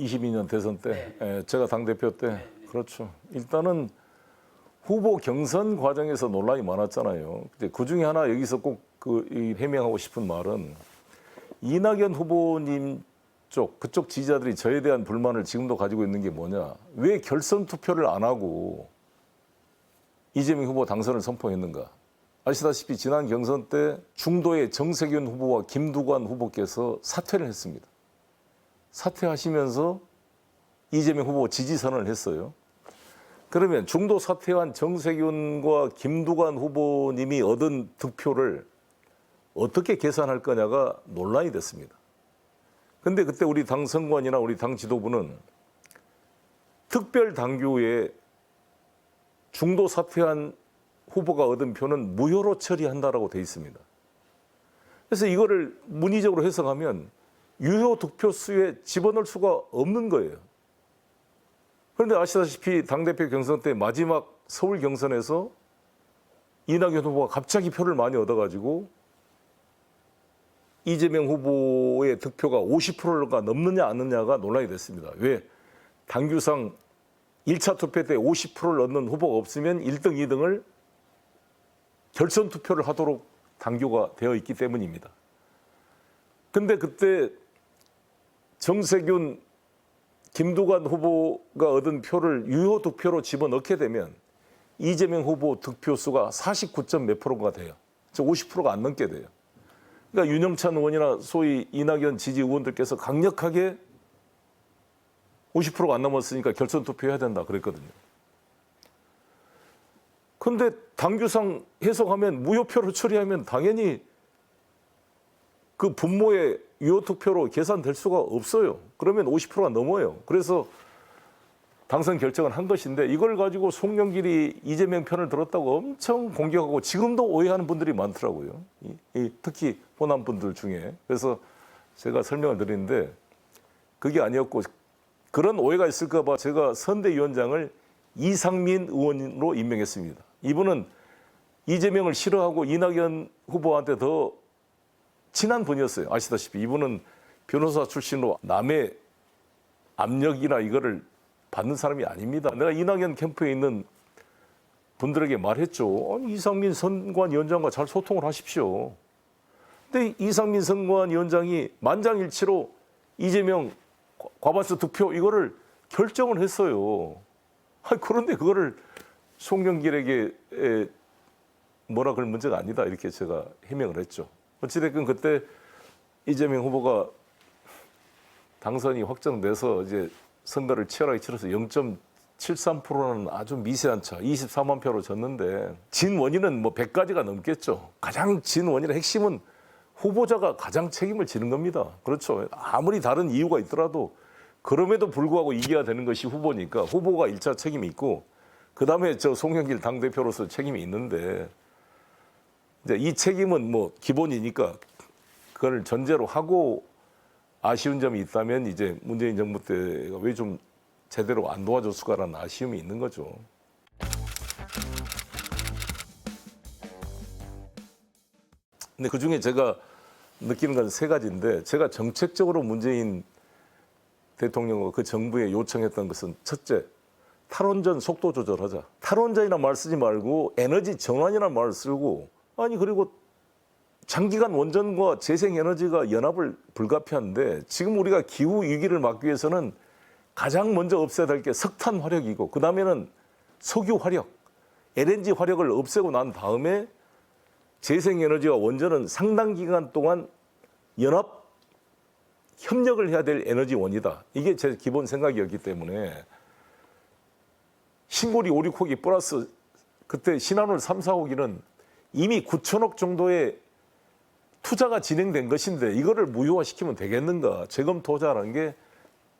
22년 대선 때 네. 예, 제가 당 대표 때 그렇죠. 일단은 후보 경선 과정에서 논란이 많았잖아요. 근데 그 중에 하나 여기서 꼭그 해명하고 싶은 말은 이낙연 후보님 쪽 그쪽 지지자들이 저에 대한 불만을 지금도 가지고 있는 게 뭐냐? 왜 결선 투표를 안 하고 이재명 후보 당선을 선포했는가? 아시다시피 지난 경선 때 중도의 정세균 후보와 김두관 후보께서 사퇴를 했습니다. 사퇴하시면서 이재명 후보 지지 선언을 했어요. 그러면 중도 사퇴한 정세균과 김두관 후보님이 얻은 득표를 어떻게 계산할 거냐가 논란이 됐습니다. 근데 그때 우리 당 선관이나 우리 당 지도부는 특별 당규에 중도 사퇴한 후보가 얻은 표는 무효로 처리한다라고 돼 있습니다. 그래서 이거를 문의적으로 해석하면 유효 득표 수에 집어넣을 수가 없는 거예요. 그런데 아시다시피 당대표 경선 때 마지막 서울 경선에서 이낙연 후보가 갑자기 표를 많이 얻어가지고 이재명 후보의 득표가 50%가 넘느냐 안 넘느냐가 논란이 됐습니다. 왜? 당규상 1차 투표 때 50%를 얻는 후보가 없으면 1등, 2등을 결선 투표를 하도록 당규가 되어 있기 때문입니다. 근데 그때 정세균, 김두관 후보가 얻은 표를 유효 득표로 집어넣게 되면 이재명 후보 득표수가 49점 몇 프로가 돼요. 즉 50%가 안 넘게 돼요. 그러니까 윤영찬 의원이나 소위 이낙연 지지 의원들께서 강력하게 50%가 안 넘었으니까 결선 투표해야 된다 그랬거든요. 근데 당규상 해석하면 무효표로 처리하면 당연히 그 분모의 유효 투표로 계산될 수가 없어요. 그러면 50%가 넘어요. 그래서 당선 결정을 한 것인데 이걸 가지고 송영길이 이재명 편을 들었다고 엄청 공격하고 지금도 오해하는 분들이 많더라고요. 특히 호남 분들 중에. 그래서 제가 설명을 드리는데 그게 아니었고 그런 오해가 있을까 봐 제가 선대위원장을 이상민 의원으로 임명했습니다. 이분은 이재명을 싫어하고 이낙연 후보한테 더 친한 분이었어요. 아시다시피 이분은 변호사 출신으로 남의 압력이나 이거를 받는 사람이 아닙니다. 내가 이낙연 캠프에 있는 분들에게 말했죠. 아니, 이상민 선관위원장과 잘 소통을 하십시오. 근데 이상민 선관위원장이 만장일치로 이재명 과반수 득표 이거를 결정을 했어요. 아니, 그런데 그거를 송영길에게 에, 뭐라 그럴 문제가 아니다 이렇게 제가 해명을 했죠. 어찌됐건 그때 이재명 후보가 당선이 확정돼서 이제 선거를 치열하게 치러서 0.73%는 아주 미세한 차, 24만 표로 졌는데 진 원인은 뭐 100가지가 넘겠죠. 가장 진 원인의 핵심은 후보자가 가장 책임을 지는 겁니다. 그렇죠. 아무리 다른 이유가 있더라도 그럼에도 불구하고 이겨야 되는 것이 후보니까 후보가 일차 책임이 있고 그다음에 저 송영길 당대표로서 책임이 있는데 이제 이 책임은 뭐 기본이니까 그걸 전제로 하고 아쉬운 점이 있다면 이제 문재인 정부 때가 왜 좀 제대로 안 도와줬을까라는 아쉬움이 있는 거죠. 근데 그 중에 제가 느끼는 건 세 가지인데 제가 정책적으로 문재인 대통령과 그 정부에 요청했던 것은 첫째, 탈원전 속도 조절하자. 탈원전이라는 말 쓰지 말고 에너지 전환이라는 말을 쓰고 아니 그리고 장기간 원전과 재생에너지가 연합을 불가피한데 지금 우리가 기후 위기를 막기 위해서는 가장 먼저 없애야 될 게 석탄 화력이고 그 다음에는 석유 화력, LNG 화력을 없애고 난 다음에 재생에너지와 원전은 상당 기간 동안 연합 협력을 해야 될 에너지원이다. 이게 제 기본 생각이었기 때문에 신고리 5, 6호기 플러스 그때 신한울 3, 4호기는 이미 9천억 정도의 투자가 진행된 것인데 이거를 무효화시키면 되겠는가 재검토하자라는 게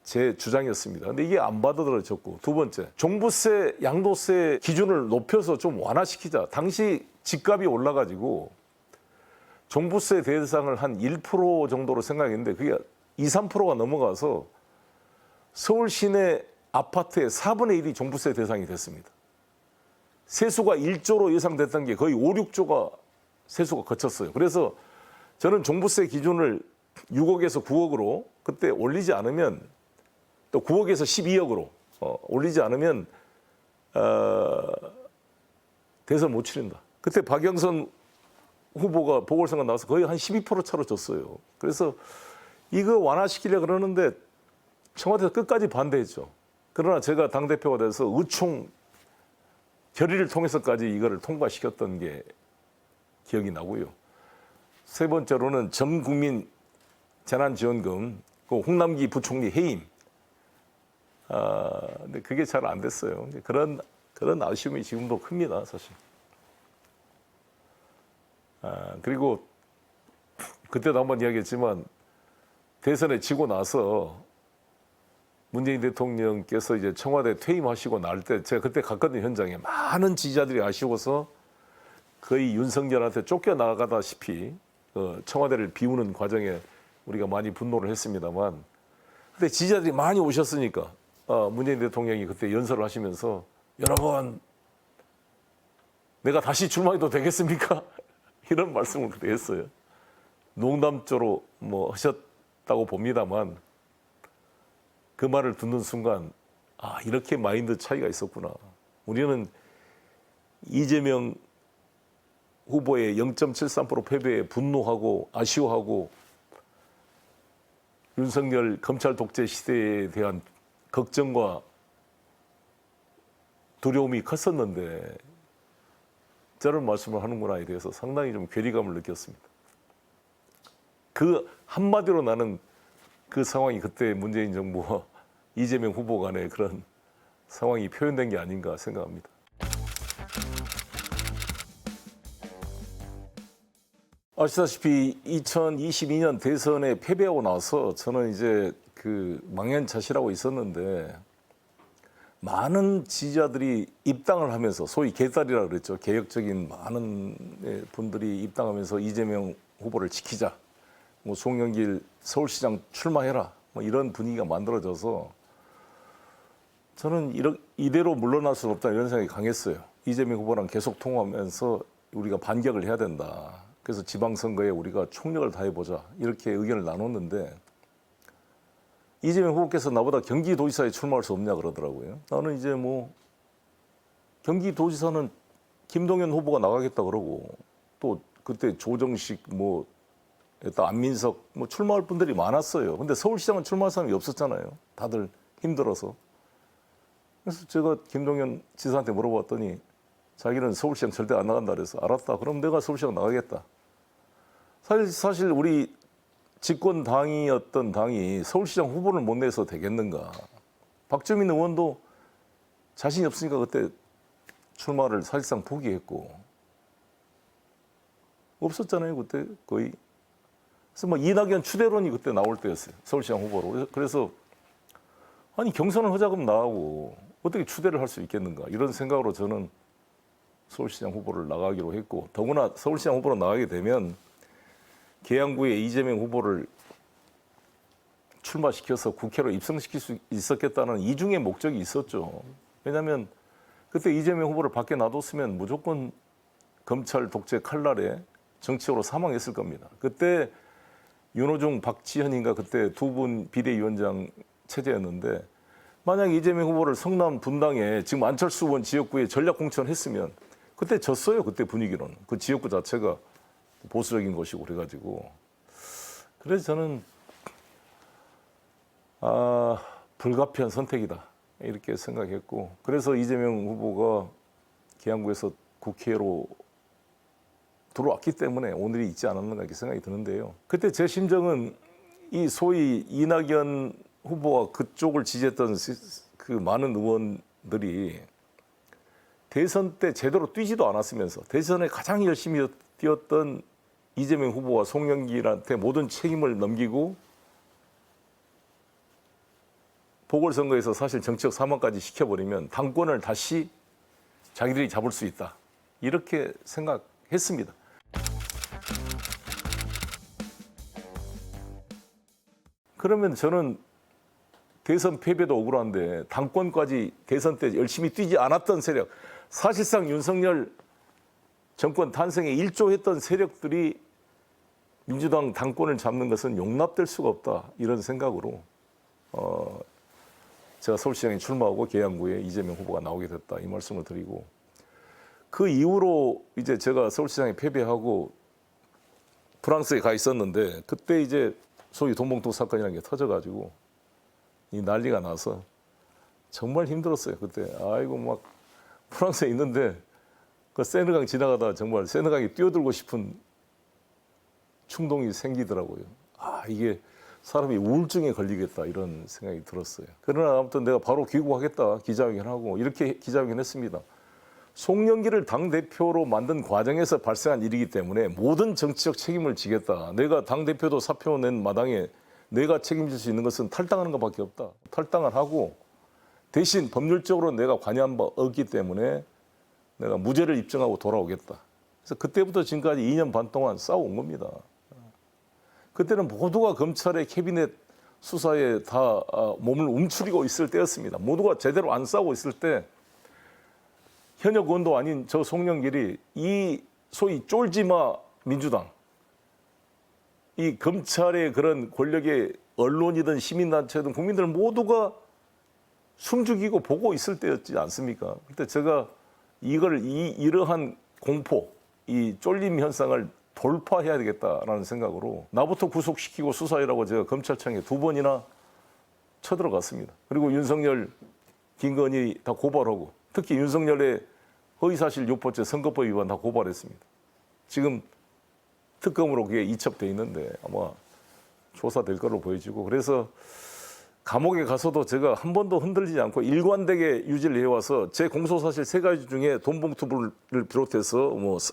제 주장이었습니다. 근데 이게 안 받아들여졌고 두 번째 종부세 양도세 기준을 높여서 좀 완화시키자. 당시 집값이 올라가지고 종부세 대상을 한 1% 정도로 생각했는데 그게 2, 3%가 넘어가서 서울 시내 아파트의 4분의 1이 종부세 대상이 됐습니다. 세수가 1조로 예상됐던 게 거의 5, 6조가 세수가 거쳤어요. 그래서 저는 종부세 기준을 6억에서 9억으로 그때 올리지 않으면 또 9억에서 12억으로 어, 올리지 않으면 어, 대선 못 치른다. 그때 박영선 후보가 보궐선거 나와서 거의 한 12% 차로 졌어요. 그래서 이거 완화시키려 그러는데 청와대에서 끝까지 반대했죠. 그러나 제가 당대표가 돼서 의총 결의를 통해서까지 이거를 통과시켰던 게 기억이 나고요. 세 번째로는 전 국민 재난지원금, 그 홍남기 부총리 해임. 아, 근데 그게 잘 안 됐어요. 그런 그런 아쉬움이 지금도 큽니다, 사실. 아, 그리고 그때도 한 번 이야기했지만 대선에 지고 나서 문재인 대통령께서 이제 청와대 퇴임하시고 날때 제가 그때 갔거든요 현장에 많은 지지자들이 아쉬워서 거의 윤석열한테 쫓겨나가다시피 어, 청와대를 비우는 과정에 우리가 많이 분노를 했습니다만 근데 지지자들이 많이 오셨으니까 어, 문재인 대통령이 그때 연설을 하시면서 여러분 내가 다시 출마해도 되겠습니까? 이런 말씀을 그때 했어요. 농담조로 뭐 하셨다고 봅니다만 그 말을 듣는 순간 아 이렇게 마인드 차이가 있었구나. 우리는 이재명 후보의 0.73% 패배에 분노하고 아쉬워하고 윤석열 검찰 독재 시대에 대한 걱정과 두려움이 컸었는데 저런 말씀을 하는구나에 대해서 상당히 좀 괴리감을 느꼈습니다. 그 한마디로 나는 그 상황이 그때 문재인 정부와 이재명 후보 간의 그런 상황이 표현된 게 아닌가 생각합니다. 아시다시피 2022년 대선에 패배하고 나서 저는 이제 그 망연자실하고 있었는데 많은 지지자들이 입당을 하면서 소위 개딸이라 그랬죠. 개혁적인 많은 예, 분들이 입당하면서 이재명 후보를 지키자. 뭐 송영길 서울시장 출마해라. 뭐 이런 분위기가 만들어져서 저는 이러, 이대로 물러날 수는 없다 이런 생각이 강했어요. 이재명 후보랑 계속 통화하면서 우리가 반격을 해야 된다. 그래서 지방선거에 우리가 총력을 다해보자 이렇게 의견을 나눴는데 이재명 후보께서 나보다 경기도지사에 출마할 수 없냐 그러더라고요. 나는 이제 뭐 경기도지사는 김동연 후보가 나가겠다 그러고 또 그때 조정식 뭐 또 안민석 뭐 출마할 분들이 많았어요. 근데 서울시장은 출마할 사람이 없었잖아요. 다들 힘들어서. 그래서 제가 김동연 지사한테 물어봤더니 자기는 서울시장 절대 안 나간다 그래서 알았다. 그럼 내가 서울시장 나가겠다. 사실 사실 우리 집권 당이었던 당이 서울시장 후보를 못 내서 되겠는가? 박주민 의원도 자신이 없으니까 그때 출마를 사실상 포기했고 없었잖아요 그때 거의. 그래서 뭐 이낙연 추대론이 그때 나올 때였어요 서울시장 후보로. 그래서- 아니 경선을 하자금 나하고 어떻게 추대를 할 수 있겠는가 이런 생각으로 저는 서울시장 후보를 나가기로 했고 더구나 서울시장 후보로 나가게 되면 계양구에 이재명 후보를 출마시켜서 국회로 입성시킬 수 있었겠다는 이중의 목적이 있었죠. 왜냐하면 그때 이재명 후보를 밖에 놔뒀으면 무조건 검찰 독재 칼날에 정치적으로 사망했을 겁니다. 그때 윤호중, 박지현인가 그때 두 분 비대위원장 체제였는데 만약 이재명 후보를 성남 분당에 지금 안철수 의원 지역구에 전략 공천했으면 그때 졌어요. 그때 분위기로는 그 지역구 자체가 보수적인 것이고 그래가지고 그래서 저는 아 불가피한 선택이다 이렇게 생각했고 그래서 이재명 후보가 계양구에서 국회로 들어왔기 때문에 오늘이 있지 않았는가 이렇게 생각이 드는데요. 그때 제 심정은 이 소위 이낙연 후보와 그쪽을 지지했던 시- 그 많은 의원들이 대선 때 제대로 뛰지도 않았으면서 대선에 가장 열심히 뛰었던 이재명 후보와 송영길한테 모든 책임을 넘기고 보궐선거에서 사실 정치적 사망까지 시켜버리면 당권을 다시 자기들이 잡을 수 있다. 이렇게 생각했습니다. 그러면 저는 대선 패배도 억울한데 당권까지 대선 때 열심히 뛰지 않았던 세력, 사실상 윤석열 정권 탄생에 일조했던 세력들이 민주당 당권을 잡는 것은 용납될 수가 없다 이런 생각으로 어, 제가 서울시장에 출마하고 계양구에 이재명 후보가 나오게 됐다 이 말씀을 드리고 그 이후로 이제 제가 서울시장에 패배하고 프랑스에 가 있었는데 그때 이제 소위 돈봉투 사건이라는 게 터져가지고 이 난리가 나서 정말 힘들었어요 그때 아이고 막 프랑스에 있는데 그 세느강 지나가다 정말 세느강에 뛰어들고 싶은 충동이 생기더라고요. 아 이게 사람이 우울증에 걸리겠다 이런 생각이 들었어요. 그러나 아무튼 내가 바로 귀국하겠다 기자회견하고 이렇게 기자회견했습니다. 송영기를 당 대표로 만든 과정에서 발생한 일이기 때문에 모든 정치적 책임을 지겠다. 내가 당 대표도 사표 낸 마당에 내가 책임질 수 있는 것은 탈당하는 것밖에 없다. 탈당을 하고 대신 법률적으로 내가 관여한 바 없기 때문에 내가 무죄를 입증하고 돌아오겠다. 그래서 그때부터 지금까지 2년 반 동안 싸워온 겁니다. 그때는 모두가 검찰의 캐비넷 수사에 다 아, 몸을 움츠리고 있을 때였습니다. 모두가 제대로 안 싸우고 있을 때 현역 의원도 아닌 저 송영길이 이 소위 쫄지마 민주당 이 검찰의 그런 권력의 언론이든 시민단체든 국민들 모두가 숨죽이고 보고 있을 때였지 않습니까? 그때 제가 이걸 이 이러한 공포, 이 쫄림 현상을 돌파해야 되겠다라는 생각으로 나부터 구속시키고 수사하라고 제가 검찰청에 두 번이나 쳐들어갔습니다. 그리고 윤석열, 김건희 다 고발하고 특히 윤석열의 허위사실 유포죄 선거법 위반 다 고발했습니다. 지금 특검으로 그게 이첩돼 있는데 아마 조사될 거로 보여지고 그래서 감옥에 가서도 제가 한 번도 흔들리지 않고 일관되게 유지를 해와서 제 공소 사실 세 가지 중에 돈봉투를 비롯해서 뭐, 스-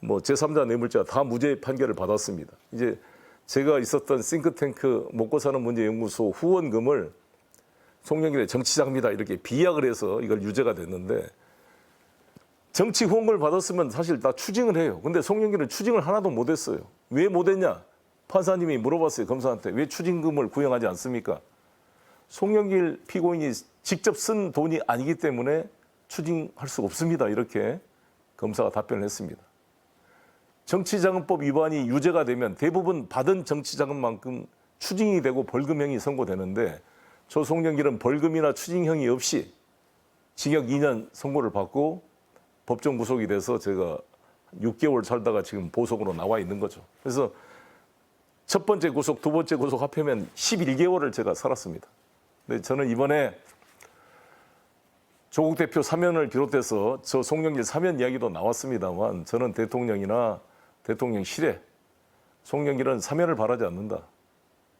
뭐 제3자 뇌물죄 다 무죄 판결을 받았습니다. 이제 제가 있었던 싱크탱크 먹고 사는 문제 연구소 후원금을 송영길의 정치자금이다 이렇게 비약을 해서 이걸 유죄가 됐는데 정치 후원금을 받았으면 사실 다 추징을 해요. 근데 송영길은 추징을 하나도 못했어요. 왜 못했냐? 판사님이 물어봤어요. 검사한테 왜 추징금을 구형하지 않습니까? 송영길 피고인이 직접 쓴 돈이 아니기 때문에 추징할 수 없습니다. 이렇게 검사가 답변을 했습니다. 정치자금법 위반이 유죄가 되면 대부분 받은 정치자금만큼 추징이 되고 벌금형이 선고되는데 저 송영길은 벌금이나 추징형이 없이 징역 2년 선고를 받고 법정 구속이 돼서 제가 6개월 살다가 지금 보석으로 나와 있는 거죠. 그래서 첫 번째 구속, 두 번째 구속 합하면 11개월을 제가 살았습니다. 근데 저는 이번에 조국 대표 사면을 비롯해서 저 송영길 사면 이야기도 나왔습니다만 저는 대통령이나 대통령실에 송영길은 사면을 바라지 않는다.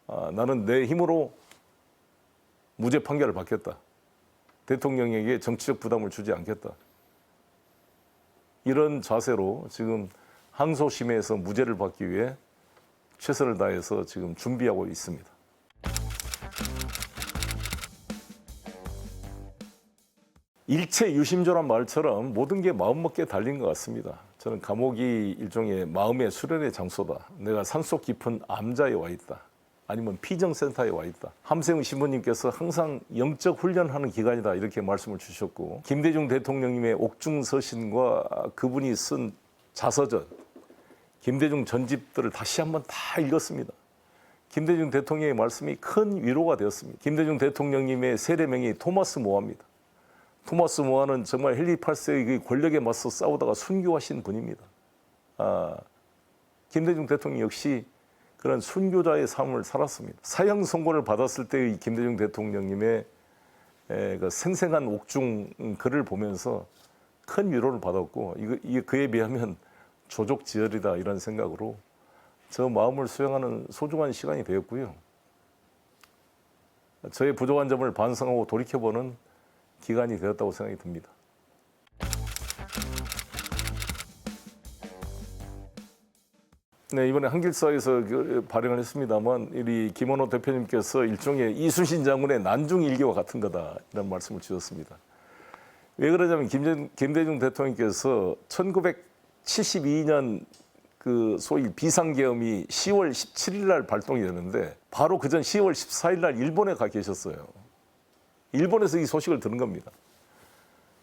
아, 나는 내 힘으로 무죄 판결을 받겠다. 대통령에게 정치적 부담을 주지 않겠다. 이런 자세로 지금 항소심에서 무죄를 받기 위해 최선을 다해서 지금 준비하고 있습니다. 일체 유심조란 말처럼 모든 게 마음먹기에 달린 것 같습니다. 저는 감옥이 일종의 마음의 수련의 장소다. 내가 산속 깊은 암자에 와 있다. 아니면 피정센터에 와 있다. 함세웅 신부님께서 항상 영적 훈련하는 기간이다 이렇게 말씀을 주셨고 김대중 대통령님의 옥중서신과 그분이 쓴 자서전, 김대중 전집들을 다시 한번 다 읽었습니다. 김대중 대통령의 말씀이 큰 위로가 되었습니다. 김대중 대통령님의 세례명이 토마스 모아입니다. 토마스 모아는 정말 헨리 8세의 그 권력에 맞서 싸우다가 순교하신 분입니다. 아, 김대중 대통령 역시 그런 순교자의 삶을 살았습니다. 사형 선고를 받았을 때의 김대중 대통령님의 에, 그 생생한 옥중 글을 보면서 큰 위로를 받았고 이거, 그에 비하면 조족지혈이다 이런 생각으로 저 마음을 수용하는 소중한 시간이 되었고요. 저의 부족한 점을 반성하고 돌이켜보는 기간이 되었다고 생각이 듭니다. 네, 이번에 한길사에서 그 발행을 했습니다만 우리 김원호 대표님께서 일종의 이순신 장군의 난중 일기와 같은 거다 이런 말씀을 주셨습니다. 왜 그러냐면 김대, 김대중 대통령께서 1972년 그 소위 비상계엄이 10월 17일 날 발동이 되는데 바로 그 전 10월 14일 날 일본에 가 계셨어요. 일본에서 이 소식을 들은 겁니다.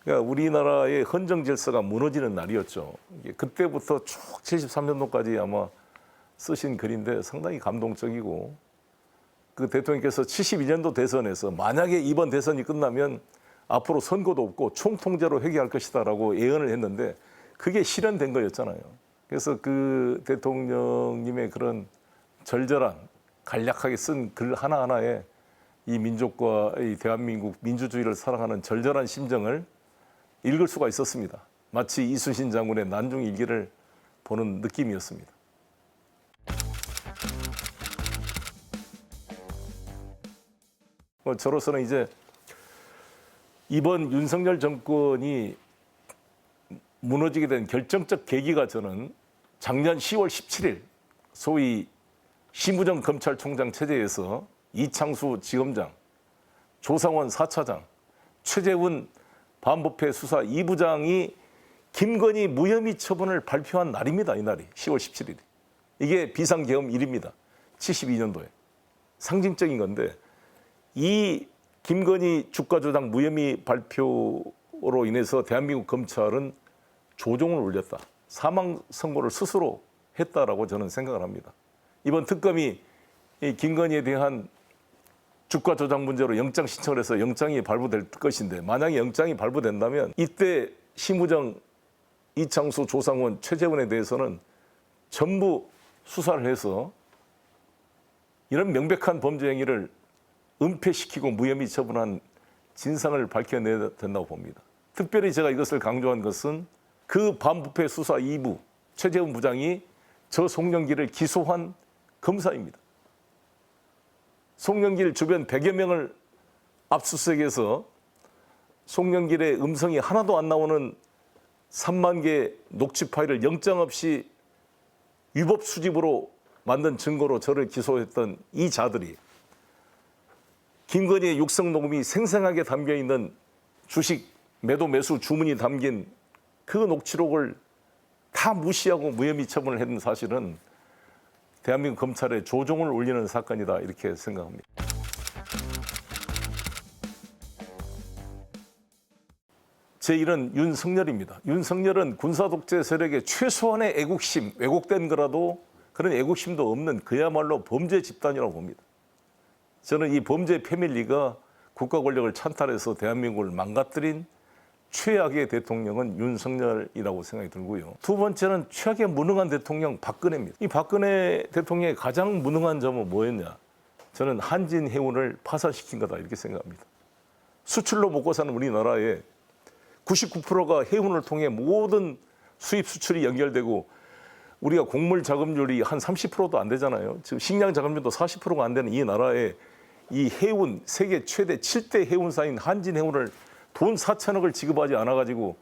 그러니까 우리나라의 헌정 질서가 무너지는 날이었죠. 그때부터 쭉 73년도까지 아마 쓰신 글인데 상당히 감동적이고 그 대통령께서 72년도 대선에서 만약에 이번 대선이 끝나면 앞으로 선거도 없고 총통제로 회귀할 것이다라고 예언을 했는데 그게 실현된 거였잖아요. 그래서 그 대통령님의 그런 절절한 간략하게 쓴 글 하나하나에 이 민족과 이 대한민국 민주주의를 사랑하는 절절한 심정을 읽을 수가 있었습니다. 마치 이순신 장군의 난중 일기를 보는 느낌이었습니다. 뭐 저로서는 이제 이번 윤석열 정권이 무너지게 된 결정적 계기가 저는 작년 10월 17일 소위 심우정 검찰총장 체제에서 이창수 지검장, 조상원 4차장, 최재훈 반부패 수사 2부장이 김건희 무혐의 처분을 발표한 날입니다. 이 날이 10월 17일. 이게 비상계엄일입니다. 72년도에. 상징적인 건데 이 김건희 주가 조작 무혐의 발표로 인해서 대한민국 검찰은 조종을 울렸다. 사망 선고를 스스로 했다라고 저는 생각을 합니다. 이번 특검이 이 김건희에 대한 주가 조작 문제로 영장 신청을 해서 영장이 발부될 것인데 만약에 영장이 발부된다면 이때 심우정, 이창수, 조상원, 최재훈에 대해서는 전부 수사를 해서 이런 명백한 범죄 행위를 은폐시키고 무혐의 처분한 진상을 밝혀내야 된다고 봅니다. 특별히 제가 이것을 강조한 것은 그 반부패 수사 2부 최재훈 부장이 저 송영기를 기소한 검사입니다. 송영길 주변 100여 명을 압수수색해서 송영길의 음성이 하나도 안 나오는 3만 개 녹취 파일을 영장 없이 위법 수집으로 만든 증거로 저를 기소했던 이 자들이 김건희의 육성 녹음이 생생하게 담겨 있는 주식 매도 매수 주문이 담긴 그 녹취록을 다 무시하고 무혐의 처분을 했는 사실은 대한민국 검찰의 조종을 울리는 사건이다 이렇게 생각합니다. 제 이름 윤석열입니다. 윤석열은 군사 독재 세력의 최소한의 애국심, 왜곡된 거라도 그런 애국심도 없는 그야말로 범죄 집단이라고 봅니다. 저는 이 범죄 패밀리가 국가 권력을 찬탈해서 대한민국을 망가뜨린 최악의 대통령은 윤석열이라고 생각이 들고요. 두 번째는 최악의 무능한 대통령 박근혜입니다. 이 박근혜 대통령의 가장 무능한 점은 뭐였냐? 저는 한진 해운을 파산시킨 거다 이렇게 생각합니다. 수출로 먹고 사는 우리나라에 99%가 해운을 통해 모든 수입 수출이 연결되고 우리가 곡물 자금률이 한 30%도 안 되잖아요. 지금 식량 자금률도 40%가 안 되는 이 나라에 이 해운 세계 최대 7대 해운사인 한진 해운을 돈 4천억을 지급하지 않아 가지고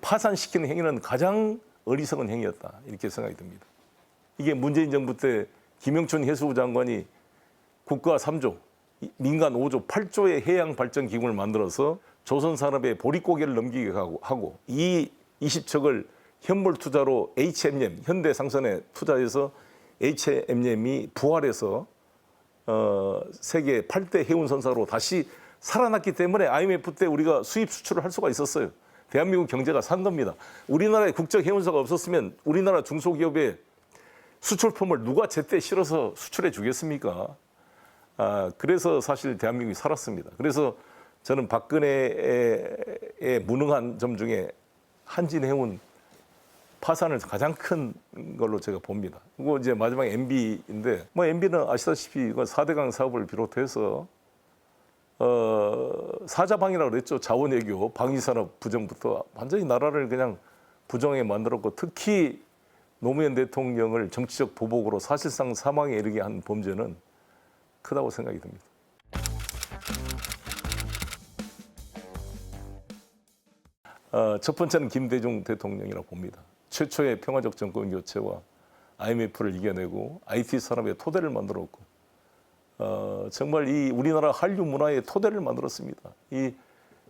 파산시키는 행위는 가장 어리석은 행위였다. 이렇게 생각이 듭니다. 이게 문재인 정부 때 김영춘 해수부 장관이 국가 3조, 민간 5조, 8조의 해양 발전 기금을 만들어서 조선 산업에 보릿고개를 넘기게 하고, 이 20척을 현물 투자로 HMM 현대 상선에 투자해서 HMM이 부활해서 어, 세계 8대 해운 선사로 다시 살아났기 때문에 IMF 때 우리가 수입 수출을 할 수가 있었어요. 대한민국 경제가 산 겁니다. 우리나라에 국적 해운사가 없었으면 우리나라 중소기업에 수출품을 누가 제때 실어서 수출해 주겠습니까? 아, 그래서 사실 대한민국이 살았습니다. 그래서 저는 박근혜의 무능한 점 중에 한진해운 파산을 가장 큰 걸로 제가 봅니다. 그리고 이제 마지막 MB인데 뭐 MB는 아시다시피 이건 4대강 사업을 비롯해서 어, 사자방이라고 그랬죠. 자원외교, 방위산업 부정부터 완전히 나라를 그냥 부정에 만들었고 특히 노무현 대통령을 정치적 보복으로 사실상 사망에 이르게 한 범죄는 크다고 생각이 듭니다. 어, 첫 번째는 김대중 대통령이라고 봅니다. 최초의 평화적 정권 교체와 IMF를 이겨내고 IT 산업의 토대를 만들었고 어, 정말 이 우리나라 한류 문화의 토대를 만들었습니다. 이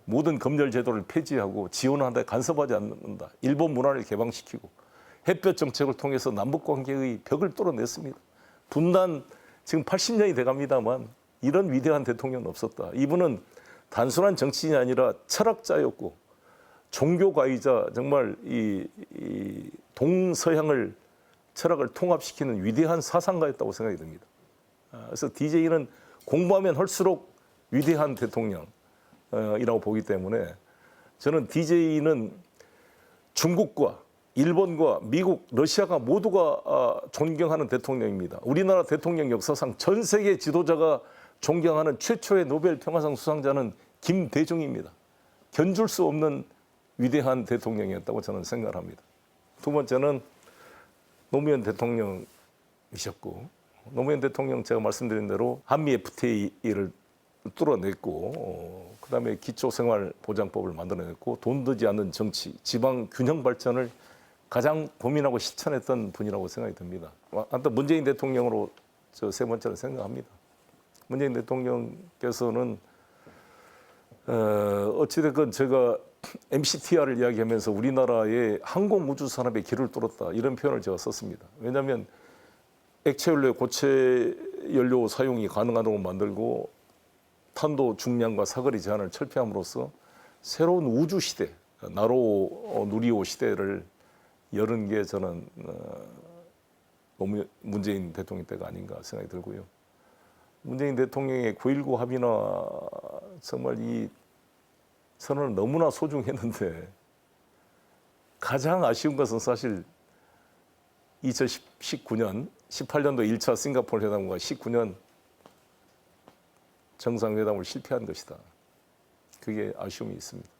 모든 검열 제도를 폐지하고 지원한다 간섭하지 않는다. 일본 문화를 개방시키고 햇볕 정책을 통해서 남북 관계의 벽을 뚫어냈습니다. 분단 지금 80년이 돼 갑니다만 이런 위대한 대통령은 없었다. 이분은 단순한 정치인이 아니라 철학자였고 종교가이자 정말 이, 이 동서양을 철학을 통합시키는 위대한 사상가였다고 생각이 듭니다. 아, 그래서 DJ는 공부하면 할수록 위대한 대통령이라고 보기 때문에 저는 DJ는 중국과 일본과 미국, 러시아가 모두가 아, 존경하는 대통령입니다. 우리나라 대통령 역사상 전 세계 지도자가 존경하는 최초의 노벨 평화상 수상자는 김대중입니다. 견줄 수 없는 위대한 대통령이었다고 저는 생각합니다. 두 번째는 노무현 대통령이셨고 노무현 대통령 제가 말씀드린 대로 한미 FTA를 뚫어냈고 어, 그다음에 기초생활보장법을 만들어냈고 돈 들지 않는 정치, 지방 균형 발전을 가장 고민하고 실천했던 분이라고 생각이 듭니다. 하여튼 문재인 대통령으로 저 세 번째로 생각합니다. 문재인 대통령께서는 어, 어찌됐건 제가 MCTR을 이야기하면서 우리나라의 항공 우주 산업의 길을 뚫었다 이런 표현을 제가 썼습니다. 왜냐하면 액체 연료, 고체 연료 사용이 가능하다고 만들고 탄도 중량과 사거리 제한을 철폐함으로써 새로운 우주 시대, 나로 어, 누리호 시대를 여는 게 저는 어, 문재인 대통령 때가 아닌가 생각이 들고요. 문재인 대통령의 9.19 합의나 정말 이 선언은 너무나 소중했는데 가장 아쉬운 것은 사실 2019년 18년도 1차 싱가포르 회담과 19년 정상회담을 실패한 것이다. 그게 아쉬움이 있습니다.